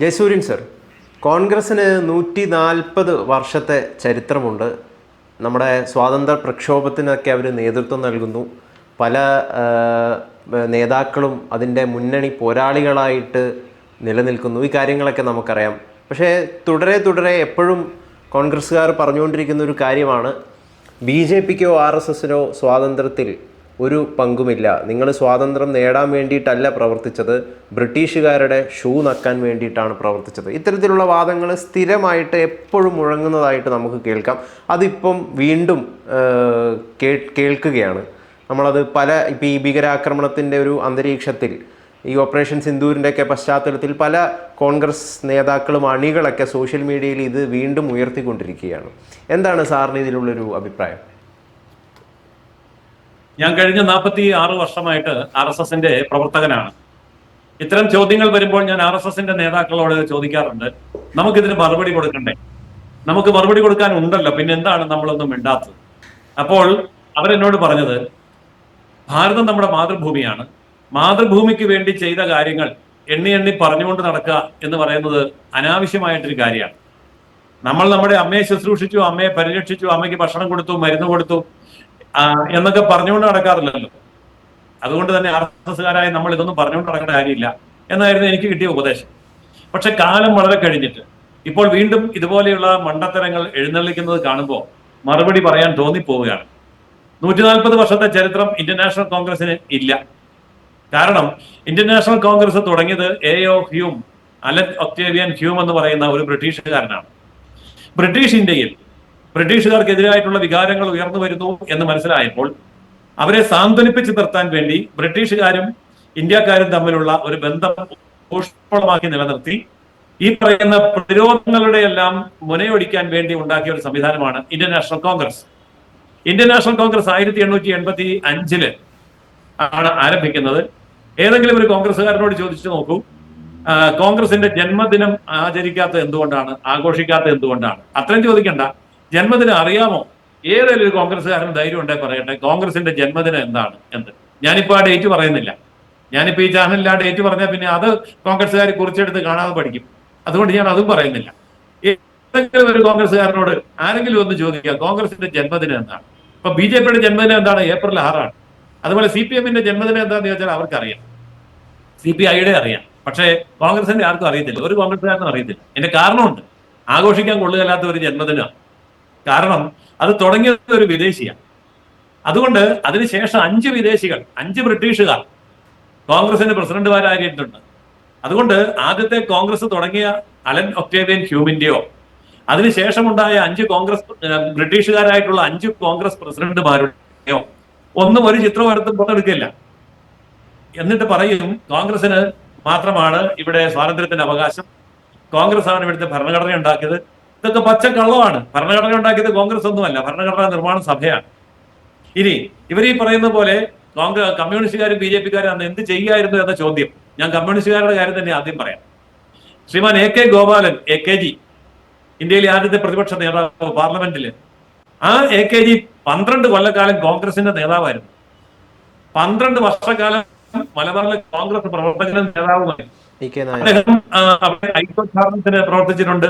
Jayasuryan sir കോൺഗ്രസ്സിന് നൂറ്റി നാൽപ്പത് വർഷത്തെ ചരിത്രമുണ്ട്. നമ്മുടെ സ്വാതന്ത്ര്യ പ്രക്ഷോഭത്തിനൊക്കെ അവർ നേതൃത്വം നൽകുന്നു. പല നേതാക്കളും അതിന്റെ മുന്നണി പോരാളികളായിട്ട് നിലനിൽക്കുന്നു. ഈ കാര്യങ്ങളൊക്കെ നമുക്കറിയാം. പക്ഷേ തുടരെ തുടരെ എപ്പോഴും കോൺഗ്രസ്സുകാർ പറഞ്ഞുകൊണ്ടിരിക്കുന്ന ഒരു കാര്യമാണ്. ബി ജെ പിക്കോ ആർ എസ് എസിനോ സ്വാതന്ത്ര്യത്തിൽ ഒരു പങ്കുമില്ല. നിങ്ങൾ സ്വാതന്ത്ര്യം നേടാൻ വേണ്ടിയിട്ടല്ല പ്രവർത്തിച്ചത്. ബ്രിട്ടീഷുകാരുടെ ഷൂ നക്കാൻ വേണ്ടിയിട്ടാണ് പ്രവർത്തിച്ചത്. ഇത്തരത്തിലുള്ള വാദങ്ങൾ സ്ഥിരമായിട്ട് എപ്പോഴും മുഴങ്ങുന്നതായിട്ട് നമുക്ക് കേൾക്കാം. അതിപ്പം വീണ്ടും കേ- കേൾക്കുകയാണ്. നമ്മളത് പല ഇപ്പം ഈ ഭീകരാക്രമണത്തിന്റെ ഒരു അന്തരീക്ഷത്തിൽ ഈ ഓപ്പറേഷൻ സിന്ദൂരിന്റെയൊക്കെ പശ്ചാത്തലത്തിൽ പല കോൺഗ്രസ് നേതാക്കളും അണികളൊക്കെ സോഷ്യൽ മീഡിയയിൽ ഇത് വീണ്ടും ഉയർത്തിക്കൊണ്ടിരിക്കുകയാണ്. എന്താണ് സാറിന് ഇതിലുള്ളൊരു അഭിപ്രായം? ഞാൻ കഴിഞ്ഞ നാൽപ്പത്തി ആറ് വർഷമായിട്ട് ആർ എസ് എസിന്റെ പ്രവർത്തകനാണ്. ഇത്തരം ചോദ്യങ്ങൾ വരുമ്പോൾ ഞാൻ ആർ എസ് എസിന്റെ നേതാക്കളോട് ചോദിക്കാറുണ്ട് നമുക്കിതിന് മറുപടി കൊടുക്കണ്ടേ? നമുക്ക് മറുപടി കൊടുക്കാൻ ഉണ്ടല്ലോ പിന്നെ എന്താണ് നമ്മളൊന്നും മിണ്ടാത്തത്? അപ്പോൾ അവരെന്നോട് പറഞ്ഞത് ഭാരതം നമ്മുടെ മാതൃഭൂമിയാണ്. മാതൃഭൂമിക്ക് വേണ്ടി ചെയ്ത കാര്യങ്ങൾ എണ്ണി എണ്ണി പറഞ്ഞുകൊണ്ട് നടക്കുക എന്ന് പറയുന്നത് അനാവശ്യമായിട്ടൊരു കാര്യമാണ്. നമ്മൾ നമ്മുടെ അമ്മയെ ശുശ്രൂഷിച്ചു അമ്മയെ പരിരക്ഷിച്ചു അമ്മയ്ക്ക് ഭക്ഷണം കൊടുത്തു മരുന്ന് കൊടുത്തു എന്നൊക്കെ പറഞ്ഞുകൊണ്ട് നടക്കാറില്ലല്ലോ. അതുകൊണ്ട് തന്നെ ആർ എസ് എസ്സുകാരായ നമ്മൾ ഇതൊന്നും പറഞ്ഞുകൊണ്ട് നടക്കേണ്ട കാര്യമില്ല എന്നായിരുന്നു എനിക്ക് കിട്ടിയ ഉപദേശം. പക്ഷെ കാലം വളരെ കഴിഞ്ഞിട്ട് ഇപ്പോൾ വീണ്ടും ഇതുപോലെയുള്ള മണ്ടത്തരങ്ങൾ എഴുന്നള്ളിക്കുന്നത് കാണുമ്പോൾ മറുപടി പറയാൻ തോന്നിപ്പോവുകയാണ്. നൂറ്റി നാൽപ്പത് വർഷത്തെ ചരിത്രം ഇന്ത്യൻ നാഷണൽ കോൺഗ്രസിന് ഇല്ല. കാരണം ഇന്ത്യൻ നാഷണൽ കോൺഗ്രസ് തുടങ്ങിയത് A. O. Hume Allan Octavian Hume എന്ന് പറയുന്ന ഒരു ബ്രിട്ടീഷുകാരനാണ്. ബ്രിട്ടീഷ് ഇന്ത്യയിൽ ബ്രിട്ടീഷുകാർക്കെതിരായിട്ടുള്ള വികാരങ്ങൾ ഉയർന്നു വരുന്നു എന്ന് മനസ്സിലായപ്പോൾ അവരെ സാന്ത്വനിപ്പിച്ച് നിർത്താൻ വേണ്ടി ബ്രിട്ടീഷുകാരും ഇന്ത്യക്കാരും തമ്മിലുള്ള ഒരു ബന്ധം ഊഷ്മളമാക്കി നിലനിർത്തി. ഈ പറയുന്ന പ്രതിരോധങ്ങളുടെ എല്ലാം മുനയൊടിക്കാൻ വേണ്ടി ഉണ്ടാക്കിയ ഒരു സംവിധാനമാണ് Indian National Congress. Indian National Congress ആയിരത്തി എണ്ണൂറ്റി എൺപത്തി അഞ്ചിൽ ആണ് ആരംഭിക്കുന്നത്. ഏതെങ്കിലും ഒരു കോൺഗ്രസ്സുകാരനോട് ചോദിച്ചു നോക്കൂ. കോൺഗ്രസിന്റെ ജന്മദിനം ആചരിക്കാത്ത എന്തുകൊണ്ടാണ്? ആഘോഷിക്കാത്ത എന്തുകൊണ്ടാണ്? അത്രയും ചോദിക്കണ്ട. ജന്മദിനം അറിയാമോ? ഒരു കോൺഗ്രസ്സുകാരന് ധൈര്യം ഉണ്ടെങ്കിൽ പറയട്ടെ കോൺഗ്രസിന്റെ ജന്മദിനം എന്താണ് എന്ന്. ഞാനിപ്പോ ആ ഡേറ്റ് പറയുന്നില്ല. ഞാനിപ്പോ ഈ ചാനലിൽ ആ ഡേറ്റ് പറഞ്ഞാൽ പിന്നെ അത് കോൺഗ്രസ്സുകാർ കുറിച്ചെടുത്ത് കാണാതെ പഠിക്കും. അതുകൊണ്ട് ഞാൻ അതും പറയുന്നില്ല. ഏതെങ്കിലും ഒരു കോൺഗ്രസ്സുകാരനോട് ആരെങ്കിലും ഒന്ന് ചോദിക്കുക കോൺഗ്രസിന്റെ ജന്മദിനം എന്താണ്? ഇപ്പൊ ബി ജെ പിയുടെ ജന്മദിനം എന്താണ്? ഏപ്രിൽ ആറാണ്. അതുപോലെ സി പി എമ്മിന്റെ ജന്മദിനം എന്താണെന്ന് ചോദിച്ചാൽ അവർക്കറിയാം. സി പി ഐയുടെ അറിയാം. പക്ഷേ കോൺഗ്രസിന്റെ ആർക്കും അറിയത്തില്ല. ഒരു കോൺഗ്രസ്സുകാരനും അറിയത്തില്ല. എന്റെ കാരണമുണ്ട്. ആഘോഷിക്കാൻ കൊള്ളുകയല്ലാത്ത ഒരു ജന്മദിനമാണ്. കാരണം അത് തുടങ്ങിയത് ഒരു വിദേശിയാണ് അതുകൊണ്ട് അതിനുശേഷം അഞ്ച് വിദേശികൾ അഞ്ച് ബ്രിട്ടീഷുകാർ കോൺഗ്രസിന്റെ പ്രസിഡന്റുമാരായിട്ടുണ്ട് അതുകൊണ്ട് ആദ്യത്തെ കോൺഗ്രസ് തുടങ്ങിയ അലൻ ഒക്ടേവിയൻ ഹ്യൂമിന്റെയോ അതിനുശേഷമുണ്ടായ അഞ്ച് കോൺഗ്രസ് ബ്രിട്ടീഷുകാരായിട്ടുള്ള അഞ്ച് കോൺഗ്രസ് പ്രസിഡന്റുമാരുടെയോ ഒന്നും ഒരു ചിത്രം എടുത്ത് പുറത്തെടുക്കില്ല. എന്നിട്ട് പറയും കോൺഗ്രസിന് മാത്രമാണ് ഇവിടെ സ്വാതന്ത്ര്യത്തിന്റെ അവകാശം. കോൺഗ്രസ് ആണ് ഇവിടുത്തെ ഭരണഘടന ഉണ്ടാക്കിയത് ഇതൊക്കെ പച്ചക്കള്ളമാണ്. ഭരണഘടന ഉണ്ടാക്കിയത് കോൺഗ്രസ് ഒന്നുമല്ല. ഭരണഘടനാ നിർമ്മാണ സഭയാണ്. ഇനി ഇവർ ഈ പറയുന്ന പോലെ കോൺഗ്രസ് കമ്മ്യൂണിസ്റ്റുകാരും ബി ജെ പിക്കാരും അന്ന് എന്ത് ചെയ്യായിരുന്നു എന്ന ചോദ്യം. ഞാൻ കമ്മ്യൂണിസ്റ്റുകാരുടെ കാര്യം തന്നെ ആദ്യം പറയാം. ശ്രീമാൻ A K Gopalan A K G ഇന്ത്യയിലെ ആദ്യത്തെ പ്രതിപക്ഷ നേതാവ് പാർലമെന്റിൽ ആ എ കെ ജി പന്ത്രണ്ട് കൊല്ലക്കാലം കോൺഗ്രസിന്റെ നേതാവായിരുന്നു. പന്ത്രണ്ട് വർഷക്കാലം മലബാറിലെ കോൺഗ്രസ് പ്രവർത്തകനും നേതാവുമായി അദ്ദേഹം അവിടെ പ്രവർത്തിച്ചിട്ടുണ്ട്.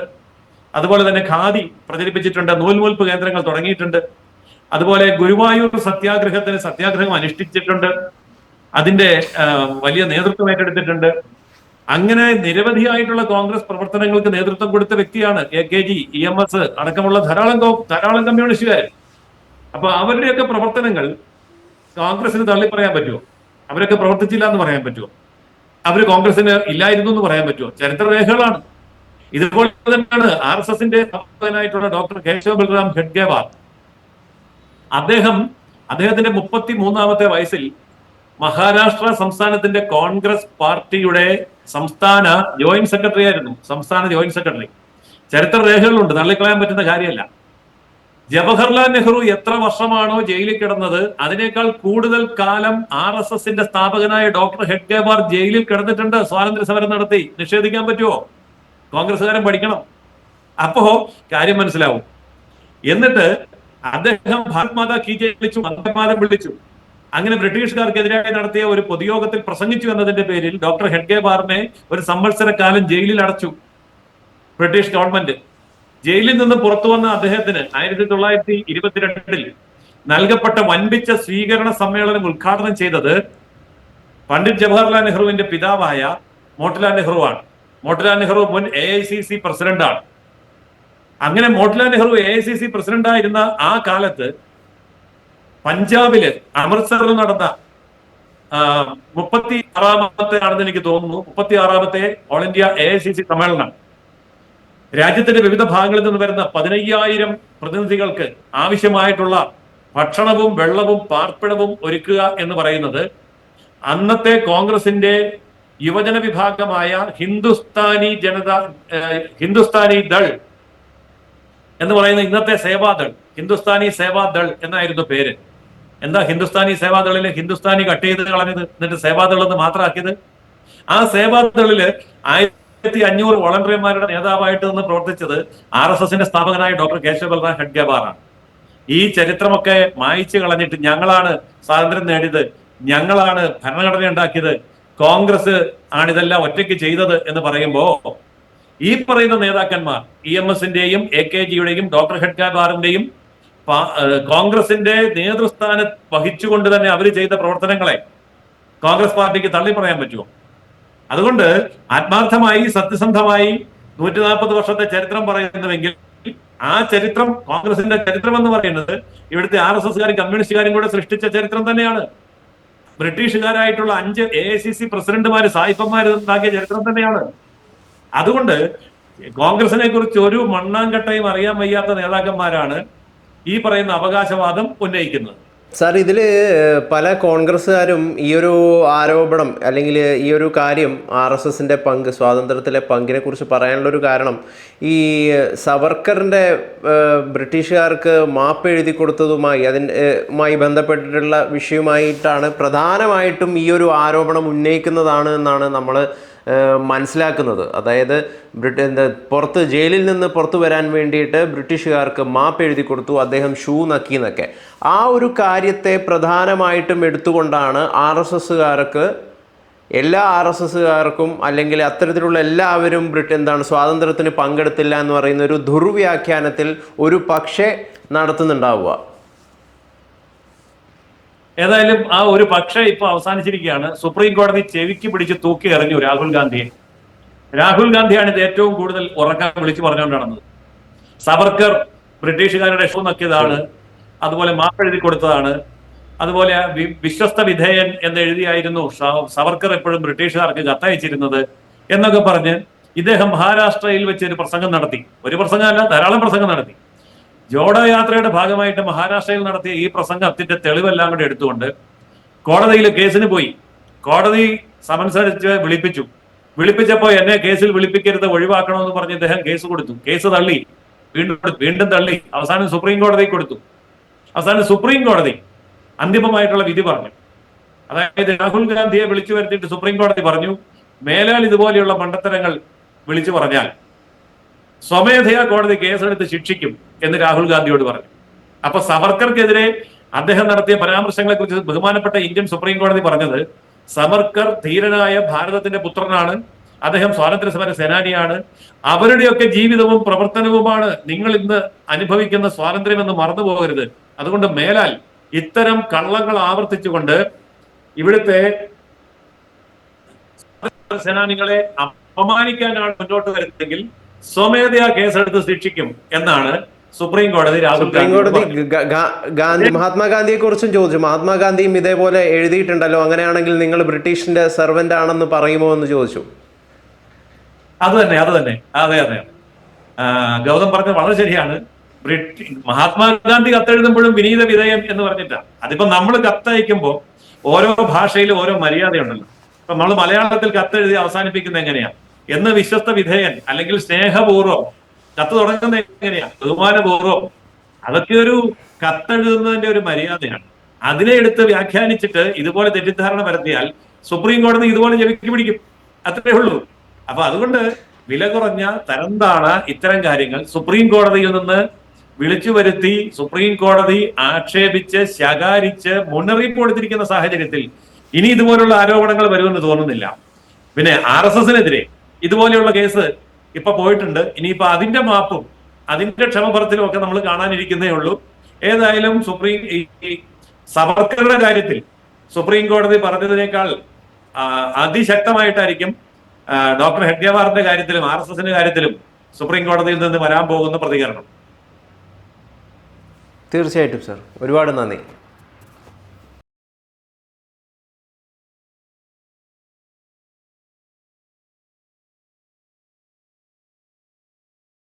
അതുപോലെ തന്നെ ഖാദി പ്രചരിപ്പിച്ചിട്ടുണ്ട് നൂൽനൂൽപ്പ് കേന്ദ്രങ്ങൾ തുടങ്ങിയിട്ടുണ്ട്. അതുപോലെ ഗുരുവായൂർ സത്യാഗ്രഹത്തിന് സത്യാഗ്രഹം അനുഷ്ഠിച്ചിട്ടുണ്ട്. അതിന്റെ വലിയ നേതൃത്വം ഏറ്റെടുത്തിട്ടുണ്ട്. അങ്ങനെ നിരവധിയായിട്ടുള്ള കോൺഗ്രസ് പ്രവർത്തനങ്ങൾക്ക് നേതൃത്വം കൊടുത്ത വ്യക്തിയാണ് A K G E M S അടക്കമുള്ള ധാരാളം ധാരാളം കമ്മ്യൂണിസ്റ്റുകാർ. അപ്പൊ അവരുടെയൊക്കെ പ്രവർത്തനങ്ങൾ കോൺഗ്രസിന് തള്ളിപ്പറയാൻ പറ്റുമോ? അവരൊക്കെ പ്രവർത്തിച്ചില്ല എന്ന് പറയാൻ പറ്റുമോ? അവർ കോൺഗ്രസിന് ഇല്ലായിരുന്നു എന്ന് പറയാൻ പറ്റുമോ? ചരിത്രരേഖകളാണ്. ഇതുപോലെ തന്നെയാണ് ആർ എസ് എസിന്റെ സ്ഥാപകനായിട്ടുള്ള ഡോക്ടർ കേശവ ബൽറാം ഖഡ്ഗേവാർ. അദ്ദേഹം അദ്ദേഹത്തിന്റെ മുപ്പത്തി മൂന്നാമത്തെ വയസ്സിൽ മഹാരാഷ്ട്ര സംസ്ഥാനത്തിന്റെ കോൺഗ്രസ് പാർട്ടിയുടെ സംസ്ഥാന ജോയിന്റ് സെക്രട്ടറി ആയിരുന്നു. സംസ്ഥാന ജോയിന്റ് സെക്രട്ടറി. ചരിത്ര രേഖകളുണ്ട് തള്ളിക്കളയാൻ പറ്റുന്ന കാര്യമല്ല. ജവഹർലാൽ നെഹ്റു എത്ര വർഷമാണോ ജയിലിൽ കിടന്നത്? അതിനേക്കാൾ കൂടുതൽ കാലം ആർ എസ് എസിന്റെ സ്ഥാപകനായ ഡോക്ടർ ഹെഡ്ഗേവാർ ജയിലിൽ കിടന്നിട്ടുണ്ട്. സ്വാതന്ത്ര്യ സമരം നടത്തി. നിഷേധിക്കാൻ പറ്റുമോ കോൺഗ്രസ്സുകാരൻ പഠിക്കണം. അപ്പോ കാര്യം മനസ്സിലാവും. എന്നിട്ട് അദ്ദേഹം ഭാരത് മാതാ കീ വിളിച്ചു വന്ദേമാതം വിളിച്ചു. അങ്ങനെ ബ്രിട്ടീഷുകാർക്കെതിരായി നടത്തിയ ഒരു പൊതുയോഗത്തിൽ പ്രസംഗിച്ചു എന്നതിന്റെ പേരിൽ ഡോക്ടർ ഹെഡ്ഗെ ബാറിനെ ഒരു സംവത്സരക്കാലം ജയിലിൽ അടച്ചു. British government. ജയിലിൽ നിന്ന് പുറത്തു വന്ന അദ്ദേഹത്തിന് ആയിരത്തി തൊള്ളായിരത്തി ഇരുപത്തിരണ്ടിൽ നൽകപ്പെട്ട വൻപിച്ച സ്വീകരണ സമ്മേളനം ഉദ്ഘാടനം ചെയ്തത് പണ്ഡിറ്റ് ജവഹർലാൽ നെഹ്റുവിന്റെ പിതാവായ മോട്ടിലാൽ നെഹ്റുവാണ്. മോട്ടിലാൽ നെഹ്റു മുൻ എ ഐ സി സി പ്രസിഡന്റാണ് അങ്ങനെ Motilal Nehru A I C C പ്രസിഡന്റായിരുന്ന ആ കാലത്ത് പഞ്ചാബിൽ അമൃത്സറിൽ നടന്ന മുപ്പത്തി ആറാമത്തെ ആണെന്ന് എനിക്ക് തോന്നുന്നു. മുപ്പത്തി ആറാമത്തെ all India A I C C സമ്മേളനം. രാജ്യത്തിന്റെ വിവിധ ഭാഗങ്ങളിൽ നിന്ന് വരുന്ന പതിനയ്യായിരം പ്രതിനിധികൾക്ക് ആവശ്യമായിട്ടുള്ള ഭക്ഷണവും വെള്ളവും പാർപ്പിടവും ഒരുക്കുക എന്ന് പറയുന്നത് അന്നത്തെ കോൺഗ്രസിന്റെ യുവജന വിഭാഗമായ ഹിന്ദുസ്ഥാനി ജനത ഹിന്ദുസ്ഥാനി ദൾ എന്ന് പറയുന്ന ഇന്നത്തെ സേവാദൾ ഹിന്ദുസ്ഥാനി സേവാദൾ എന്നായിരുന്നു പേര്. എന്താ ഹിന്ദുസ്ഥാനി സേവാദളിൽ ഹിന്ദുസ്ഥാനി കട്ട് ചെയ്ത് കളഞ്ഞത്? എന്നിട്ട് സേവാദൾ എന്ന് മാത്രമാക്കിയത്? ആ സേവാദളിൽ ആയിരത്തി അഞ്ഞൂറ് വോളണ്ടിയർമാരുടെ നേതാവായിട്ട് നിന്ന് പ്രവർത്തിച്ചത് ആർ എസ് എസിന്റെ സ്ഥാപകനായ ഡോക്ടർ കേശവ ബൽറാം ഹെഡ്ഗേബാറാണ് ഈ ചരിത്രമൊക്കെ മായ്ച്ചു കളഞ്ഞിട്ട് ഞങ്ങളാണ് സ്വാതന്ത്ര്യം നേടിയത് ഞങ്ങളാണ് ഭരണഘടന ഉണ്ടാക്കിയത് കോൺഗ്രസ് ആണിതെല്ലാം ഒറ്റയ്ക്ക് ചെയ്തത് എന്ന് പറയുമ്പോ ഈ പറയുന്ന നേതാക്കന്മാർ ഇ എം എസിന്റെയും എ കെ ജിയുടെയും ഡോക്ടർ ഹെഡ്ഗാബാറിന്റെയും പാ- കോൺഗ്രസിന്റെ നേതൃസ്ഥാനം വഹിച്ചുകൊണ്ട് തന്നെ അവർ ചെയ്ത പ്രവർത്തനങ്ങളെ കോൺഗ്രസ് പാർട്ടിക്ക് തള്ളി പറയാൻ പറ്റുമോ? അതുകൊണ്ട് ആത്മാർത്ഥമായി സത്യസന്ധമായി നൂറ്റി നാൽപ്പത് വർഷത്തെ ചരിത്രം പറയുന്നുവെങ്കിൽ ആ ചരിത്രം കോൺഗ്രസിന്റെ ചരിത്രം എന്ന് പറയുന്നത് ഇവിടുത്തെ ആർ എസ് എസ്കാരും കമ്മ്യൂണിസ്റ്റുകാരും കൂടെ സൃഷ്ടിച്ച ചരിത്രം തന്നെയാണ്. ബ്രിട്ടീഷുകാരായിട്ടുള്ള അഞ്ച് എ ഐ സി സി പ്രസിഡന്റുമാര് സായിപ്പന്മാര് ഉണ്ടാക്കിയ ചരിത്രം തന്നെയാണ്. അതുകൊണ്ട് കോൺഗ്രസിനെ കുറിച്ച് ഒരു മണ്ണാങ്കട്ടയും അറിയാൻ വയ്യാത്ത നേതാക്കന്മാരാണ് ഈ പറയുന്ന അവകാശവാദം ഉന്നയിക്കുന്നത്. സാർ ഇതിൽ പല കോൺഗ്രസ്സുകാരും ഈ ഒരു ആരോപണം അല്ലെങ്കിൽ ഈ ഒരു കാര്യം ആർ എസ് എസിന്റെ പങ്ക് സ്വാതന്ത്ര്യത്തിലെ പങ്കിനെ കുറിച്ച് പറയാനുള്ളൊരു കാരണം ഈ സവർക്കറിന്റെ ബ്രിട്ടീഷുകാർക്ക് മാപ്പ് എഴുതി കൊടുത്തതുമായി അതിന്റെമായി ബന്ധപ്പെട്ടിട്ടുള്ള വിഷയമായിട്ടാണ് പ്രധാനമായിട്ടും ഈ ഒരു ആരോപണം ഉന്നയിക്കുന്നതാണ് എന്നാണ് നമ്മൾ മനസ്സിലാക്കുന്നത്. അതായത് ബ്രിട്ടൻ പുറത്ത് ജയിലിൽ നിന്ന് പുറത്തു വരാൻ വേണ്ടിയിട്ട് ബ്രിട്ടീഷുകാർക്ക് മാപ്പ് എഴുതി കൊടുത്തു അദ്ദേഹം ഷൂ നക്കി എന്നൊക്കെ. ആ ഒരു കാര്യത്തെ പ്രധാനമായിട്ടും എടുത്തുകൊണ്ടാണ് ആർ എസ് എസ്സുകാർക്ക് എല്ലാ ആർ എസ് എസ്സുകാർക്കും അല്ലെങ്കിൽ അത്തരത്തിലുള്ള എല്ലാവരും ബ്രിട്ടൻ എന്താണ് സ്വാതന്ത്ര്യത്തിന് പങ്കെടുത്തില്ല എന്ന് പറയുന്ന ഒരു ദുർവ്യാഖ്യാനത്തിൽ ഒരു പക്ഷേ നടത്തുന്നുണ്ടാവുക. ഏതായാലും ആ ഒരു പക്ഷേ ഇപ്പൊ അവസാനിച്ചിരിക്കുകയാണ്. സുപ്രീം കോടതി ചെവിക്ക് പിടിച്ച് തൂക്കി എറിഞ്ഞു രാഹുൽ ഗാന്ധിയെ. രാഹുൽ ഗാന്ധിയാണ് ഇത് ഏറ്റവും കൂടുതൽ ഉറക്കാൻ വിളിച്ചു പറഞ്ഞുകൊണ്ട് നടന്നത്. സവർക്കർ ബ്രിട്ടീഷുകാരുടെ ഷോ നക്കിയതാണ്. അതുപോലെ മാപ്പെഴുതി കൊടുത്തതാണ്. അതുപോലെ വിശ്വസ്ത വിധേയൻ എന്ന് എഴുതിയായിരുന്നു സവർക്കർ എപ്പോഴും ബ്രിട്ടീഷുകാർക്ക് കത്തയച്ചിരുന്നത് എന്നൊക്കെ പറഞ്ഞ് ഇദ്ദേഹം മഹാരാഷ്ട്രയിൽ വെച്ച് ഒരു പ്രസംഗം നടത്തി. ഒരു പ്രസംഗമല്ല ധാരാളം പ്രസംഗം നടത്തി. ജോഡോ യാത്രയുടെ ഭാഗമായിട്ട് മഹാരാഷ്ട്രയിൽ നടത്തിയ ഈ പ്രസംഗത്തിന്റെ തെളിവെല്ലാം കൂടെ എടുത്തുകൊണ്ട് കോടതിയിൽ കേസിന് പോയി. കോടതി സമൻസരിച്ച് വിളിപ്പിച്ചു. വിളിപ്പിച്ചപ്പോൾ എന്നെ കേസിൽ വിളിപ്പിക്കരുത് ഒഴിവാക്കണമെന്ന് പറഞ്ഞ് ഇദ്ദേഹം കേസ് കൊടുത്തു. കേസ് തള്ളി. വീണ്ടും വീണ്ടും തള്ളി. അവസാനം സുപ്രീം കോടതി കൊടുത്തു. അവസാനം സുപ്രീം കോടതി അന്തിമമായിട്ടുള്ള വിധി പറഞ്ഞു. അതായത് രാഹുൽ ഗാന്ധിയെ വിളിച്ചു വരുത്തിയിട്ട് സുപ്രീം കോടതി പറഞ്ഞു മേലാൽ ഇതുപോലെയുള്ള മണ്ടത്തരങ്ങൾ വിളിച്ചു പറഞ്ഞാൽ സ്വമേധയാ കോടതി കേസെടുത്ത് ശിക്ഷിക്കും എന്ന് രാഹുൽ ഗാന്ധിയോട് പറഞ്ഞു. അപ്പൊ സവർക്കർക്കെതിരെ അദ്ദേഹം നടത്തിയ പരാമർശങ്ങളെ കുറിച്ച് ബഹുമാനപ്പെട്ട ഇന്ത്യൻ സുപ്രീം കോടതി പറഞ്ഞത് സവർക്കർ ധീരനായ ഭാരതത്തിന്റെ പുത്രനാണ് അദ്ദേഹം സ്വാതന്ത്ര്യ സമര സേനാനിയാണ് അവരുടെയൊക്കെ ജീവിതവും പ്രവർത്തനവുമാണ് നിങ്ങൾ ഇന്ന് അനുഭവിക്കുന്ന സ്വാതന്ത്ര്യമെന്ന് മറന്നു പോകരുത് അതുകൊണ്ട് മേലാൽ ഇത്തരം കള്ളങ്ങൾ ആവർത്തിച്ചുകൊണ്ട് ഇവിടുത്തെ സേനാനികളെ അപമാനിക്കാനാണ് മുന്നോട്ട് വരുന്നതെങ്കിൽ സ്വമേധയാ കേസെടുത്ത് ശിക്ഷിക്കും എന്നാണ് സുപ്രീം കോടതി രാഹുൽ കോടതി ഗാന്ധി മഹാത്മാഗാന്ധിയെ കുറിച്ചും ചോദിച്ചു. മഹാത്മാഗാന്ധിയും ഇതേപോലെ എഴുതിയിട്ടുണ്ടല്ലോ. അങ്ങനെയാണെങ്കിൽ നിങ്ങൾ ബ്രിട്ടീഷിന്റെ സെർവന്റ് ആണെന്ന് പറയുമോ എന്ന് ചോദിച്ചു. അത് തന്നെ അത് തന്നെ. അതെ അതെ. ഗൗതം പറഞ്ഞത് വളരെ ശരിയാണ്. ബ്രിട്ടി മഹാത്മാഗാന്ധി കത്തെഴുതുമ്പോഴും വിനീത വിധേയം എന്ന് പറഞ്ഞിട്ടാ. അതിപ്പോ നമ്മൾ കത്തയക്കുമ്പോ ഓരോ ഭാഷയിലും ഓരോ മര്യാദയുണ്ടല്ലോ. ഇപ്പൊ നമ്മൾ മലയാളത്തിൽ കത്തെഴുതി അവസാനിപ്പിക്കുന്നത് എങ്ങനെയാ? എന്ന് വിശ്വസ്ത വിധേയൻ അല്ലെങ്കിൽ സ്നേഹപൂർവം കത്ത് തുടങ്ങുന്നത് എങ്ങനെയാ? ബഹുമാനപൂർവം. അതൊക്കെ ഒരു കത്തെഴുതുന്നതിന്റെ ഒരു മര്യാദയാണ്. അതിനെ എടുത്ത് വ്യാഖ്യാനിച്ചിട്ട് ഇതുപോലെ തെറ്റിദ്ധാരണ വരുത്തിയാൽ സുപ്രീം കോടതി ഇതുപോലെ ജവിക്ക് പിടിക്കും. അത്രേ ഉള്ളൂ. അപ്പൊ അതുകൊണ്ട് വില കുറഞ്ഞ തരംതാണ ഇത്തരം കാര്യങ്ങൾ സുപ്രീം കോടതിയിൽ നിന്ന് വിളിച്ചു വരുത്തി സുപ്രീം കോടതി ആക്ഷേപിച്ച് ശകാരിച്ച് മുന്നറിയിപ്പ് കൊടുത്തിരിക്കുന്ന സാഹചര്യത്തിൽ ഇനി ഇതുപോലുള്ള ആരോപണങ്ങൾ വരുമെന്ന് തോന്നുന്നില്ല. പിന്നെ ആർ എസ് എസിനെതിരെ ഇതുപോലെയുള്ള കേസ് ഇപ്പൊ പോയിട്ടുണ്ട്. ഇനിയിപ്പോ അതിന്റെ മാപ്പും അതിന്റെ ക്ഷമപുറത്തിലും ഒക്കെ നമ്മൾ കാണാനിരിക്കുന്നേ ഉള്ളൂ. ഏതായാലും സുപ്രീം ഈ സവർക്കറുടെ കാര്യത്തിൽ സുപ്രീം കോടതി പറഞ്ഞതിനേക്കാൾ അതിശക്തമായിട്ടായിരിക്കും ഡോക്ടർ ഹെഡ്ഗേവാറിന്റെ കാര്യത്തിലും ആർ എസ് എസിന്റെ കാര്യത്തിലും സുപ്രീം കോടതിയിൽ നിന്ന് വരാൻ പോകുന്ന പ്രതികരണം. തീർച്ചയായിട്ടും സർ. ഒരുപാട് നന്ദി.